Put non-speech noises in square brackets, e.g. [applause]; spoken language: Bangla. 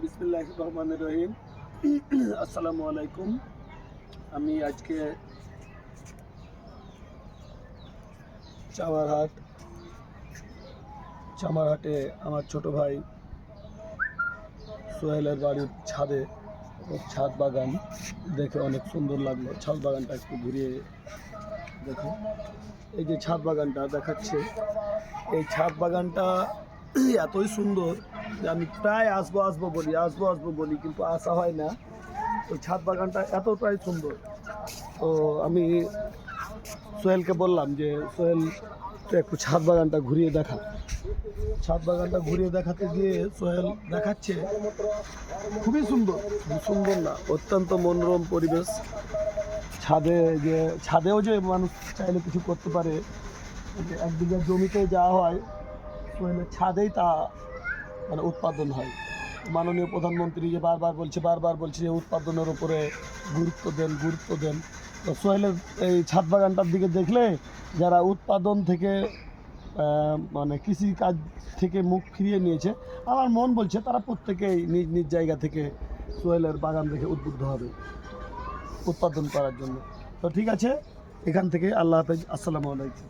বিসমিল্লাহ রহমান রহিম আসসালামু আলাইকুম। আমি আজকে চামারহাট চামারহাটে আমার ছোট ভাই সোহেলের বাড়ির ছাদে, ওর ছাদ বাগান দেখে অনেক সুন্দর লাগল। ছাদ বাগানটা একটু ঘুরিয়ে দেখো। এই যে ছাদ বাগানটা দেখাচ্ছে, এই ছাদ বাগানটা [coughs] এতই সুন্দর যে আমি প্রায় আসব আসব বলি, আসব আসব বলি, কিন্তু আসা হয় না। ওই ছাদ বাগানটা এতটাই সুন্দর। তো আমি সোহেলকে বললাম যে, সোহেল একটু ছাদ বাগানটা ঘুরিয়ে দেখা। ছাদ বাগানটা ঘুরিয়ে দেখাতে গিয়ে সোহেল দেখাচ্ছে, খুবই সুন্দর। সুন্দর না, অত্যন্ত মনোরম পরিবেশ। ছাদে যে, ছাদেও যে মানুষ চাইলে কিছু করতে পারে, যে এক বিঘা জমিতে যাওয়া হয় ছাদেই তা মানে উৎপাদন হয়। মাননীয় প্রধানমন্ত্রী যে বারবার বলছে বারবার বলছে যে উৎপাদনের উপরে গুরুত্ব দেন গুরুত্ব দেন। তো সোহেলের এই ছাদ বাগানটার দিকে দেখলে যারা উৎপাদন থেকে মানে কৃষি কাজ থেকে মুখ ফিরিয়ে নিয়েছে, আমার মন বলছে তারা প্রত্যেকেই নিজ নিজ জায়গা থেকে সোহেলের বাগান দেখে উদ্বুদ্ধ হবে উৎপাদন করার জন্য। তো ঠিক আছে, এখান থেকে আল্লাহ হাফেজ, আসসালামু আলাইকুম।